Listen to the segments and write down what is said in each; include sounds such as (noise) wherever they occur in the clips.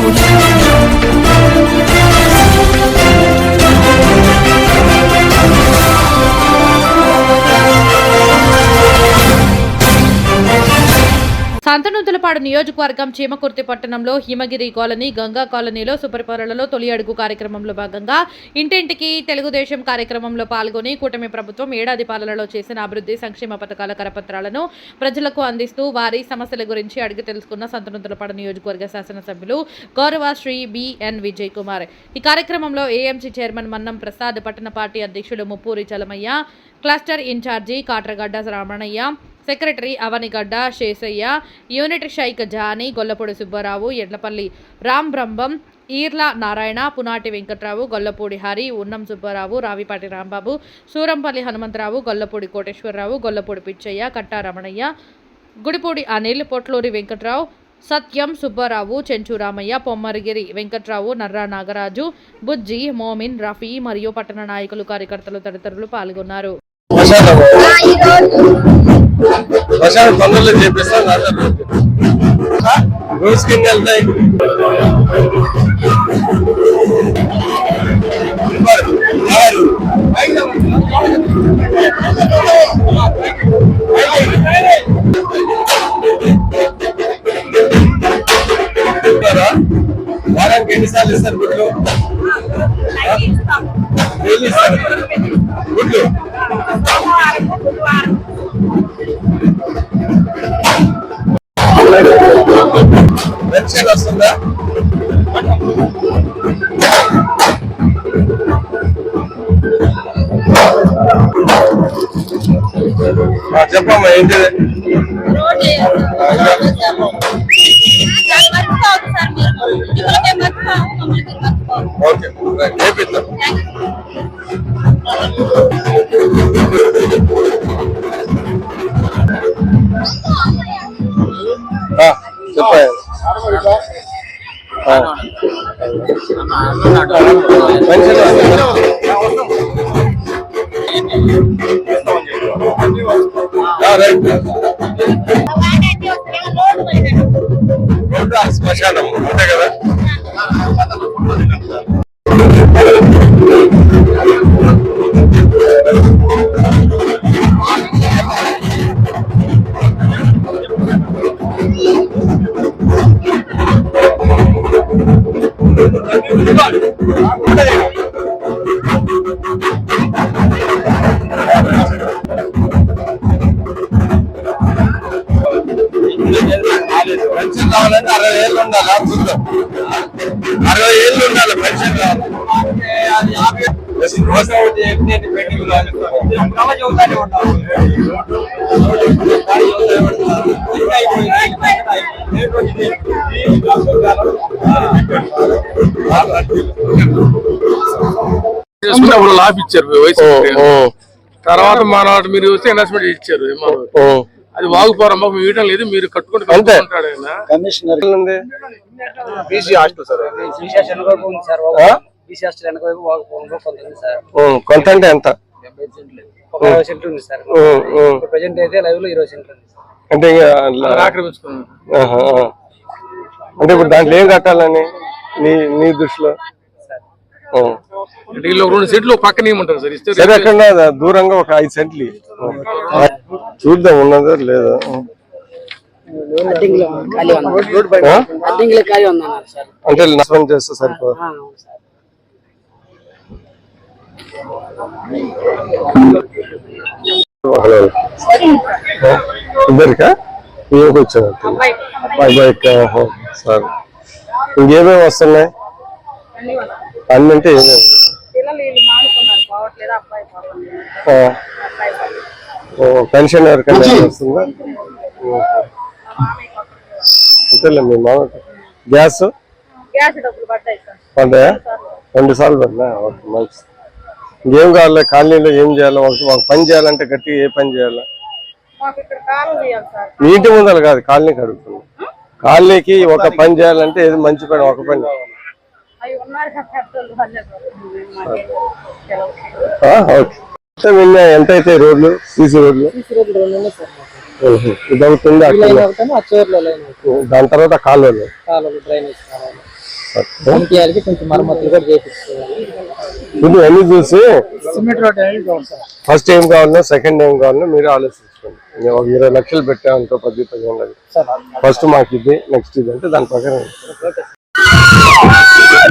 Saúde. Santhanuthalapadu నియోజకవర్గం చీమకుర్తి పట్టణంలో హిమగిరి colony Ganga కాలనీలో సుపరిపాలనలో తొలి అడుగు కార్యక్రమంలో భాగంగా ఇంటింటికి తెలుగుదేశం కార్యక్రమంలో పాల్గొని కూటమి ప్రభుత్వం ఏడాది పాలనలో చేసిన అభివృద్ధి సంక్షేమ పథకాల కరపత్రాలను ప్రజలకు అందిస్తూ వారి సమస్యల గురించి అడిగి తెలుసుకున్న సంతనూతలపాడు నియోజకవర్గ శాసనసభ్యులు గౌరవ శ్రీ బిఎన్ విజయ్ కుమార్. ఈ కార్యక్రమంలో ఏఎంసీ చైర్మన్ మన్నం ప్రసాద్ పట్టణ పార్టీ అధ్యక్షుడు Muppuri Chalamaiah cluster incharge Katragadda Ramanaiah secretary Avanigadda Seshaiah unit Shaik Jani Gollapudi Subbarao Edlapalli Ram Brahmam Eerla Narayana Punati Venkatrao Gollapudi Hari Unnam Subbarao Ravipati Rambabu Surampalli Hanumantharao Gollapudi Koteswararao Gollapudi Pichaiah కట్టా రమణయ్య గుడిపూడి అనిల్ పొట్లూరి వెంకట్రావు సత్యం సుబ్బారావు చెంచురామయ్య పొమ్మరిగిరి వెంకట్రావు నర్రా నాగరాజు బుజ్జి మోమిన్ రఫీ మరియు పట్టణ నాయకులు కార్యకర్తలు తదితరులు పాల్గొన్నారు. ప్రశాంత్ తొందరలో చేపిస్తాను రోజు కింద వెళ్తాయి. వారానికి ఎన్నిసార్లు ఇస్తారు గుడ్లు? గుడ్లు పెన్షన్ వస్తుందా ఆ, చెప్పమ్మా ఏంటిది ఓకే రైట్. చేపిద్దాం ఆ, రైట్. ఆ శ్మశానం అంతే కదా? కావాలంటే అరవై ఏళ్ళు ఉండాలి అరవై ఏళ్ళు ఉండాలి పెన్షన్ అప్పుడు ఇచ్చారు తర్వాత మన మీరు వస్తే ఇన్వెస్ట్మెంట్ ఇచ్చారు. అది వాగుపోరం మాకు ఇవ్వడం లేదు మీరు కట్టుకుంటే అంతే. కట్టుకుంటాడు ఆయన. కమిషనర్. ఉంది బీసీ హాస్టల్ సార్. పొంగు కొంత సార్? కొంత అంటే ఎంత? డెబ్బై సెంట్లు. ఒక ఇరవై సెంట్లు ఉంది సార్. ప్రజెంట్ అయితే లైవ్లో ఇరవై సెంట్లు ఉంది అంటే ఆక్రమించుకున్నాం. అంటే ఇప్పుడు దాంట్లో ఏం కట్టాలని నీ నీ దృష్టిలో. అంటే వీళ్ళు ఒక రెండు సెట్లు పక్కన ఇవ్వమంటారు సార్? ఇస్తే సరే ఎక్కడ దూరంగా ఒక ఐదు సెంట్లు. చూద్దాం ఉన్నదో లేదో? అంటే నష్టం చేస్తే సరిపో ఇద్దరికా? ఏమికి వచ్చాను అబ్బాయికా? సార్. ఇంకేమేమి వస్తున్నాయి? అన్ని అంటే పెన్షన్ ఎవరికైనా వస్తుందా? అంతేలే మీ మామ గ్యాస్? గ్యాస్ డబ్బులు పడ్డాయి రెండు సార్లు పడినా ఓకే మంచి. ఇంకేం కావాలి? కాలనీలో ఏం చేయాలి? ఒక ఒక పని చేయాలంటే గట్టి ఏ పని చేయాలి? మాకు ఇక్కడ కాలం చేయాలి సార్. మీ ఇంటి ముందర కాదు కాలనీకి అడుగుతున్నా. కాలనీకి ఒక పని చేయాలంటే ఏది మంచి పని? ఒక పని. ఓకే. నిన్న ఎంత అయితే రోడ్లు సీసీ రోడ్లు. ఇది అవుతుంది దాని తర్వాత కాలువలు. ఇది అన్ని చూసి ఫస్ట్ ఏం కావాలన్నా సెకండ్ ఏం కావాలన్నా మీరు ఆలోచించుకోండి. మేము ఒక ఇరవై లక్షలు పెట్టామనుకో పది పదిహేను లక్షలు ఫస్ట్ మాకు ఇది నెక్స్ట్ ఇది అంటే దాని ప్రకారం. ఏం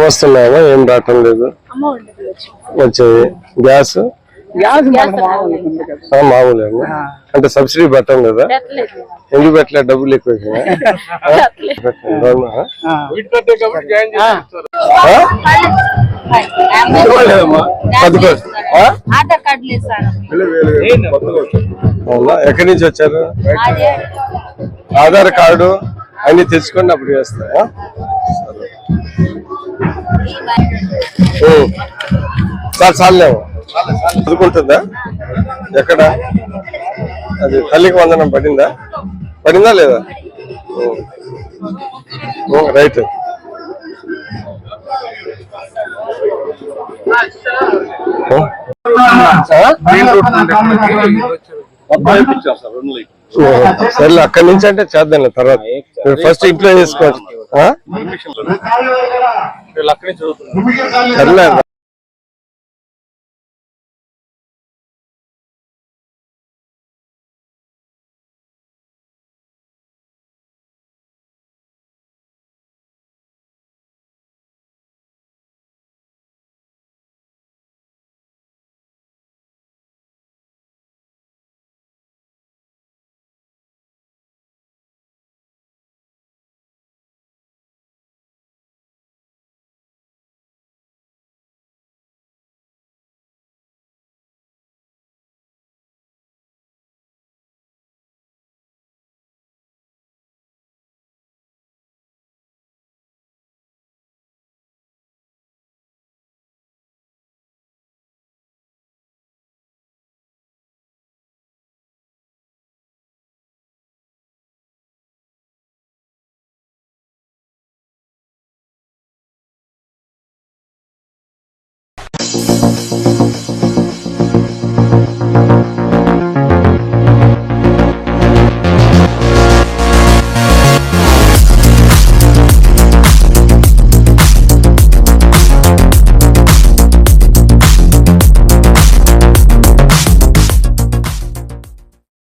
వస్తున్నాయో ఏం రావటం లేదు. వచ్చేది. గ్యాస్? గ్యాస్ మామూలు. అంటే సబ్సిడీ పెట్టం లేదా పెట్టలేదు. ఎందుకు పెట్టలే డబ్బులు ఎక్కువ (laughs) ఎక్కడి నుంచి వచ్చారు? ఆధార్ కార్డు అన్ని తెచ్చుకొని అప్పుడు చేస్తారా? సార్ చాలేము చదువుకుంటుందా ఎక్కడ అది తల్లికి వందనం పడిందా పడిందా లేదా ఓ. ఓ, రైట్ ఓ. ఆ? ఓ, సర్లే అక్కడి నుంచి అంటే చేద్దాం తర్వాత. ఫస్ట్ ఇంట్లో చేసుకోవచ్చు ఆ? వీళ్ళు అక్కడి నుంచి చదువుతున్నారు సర్లే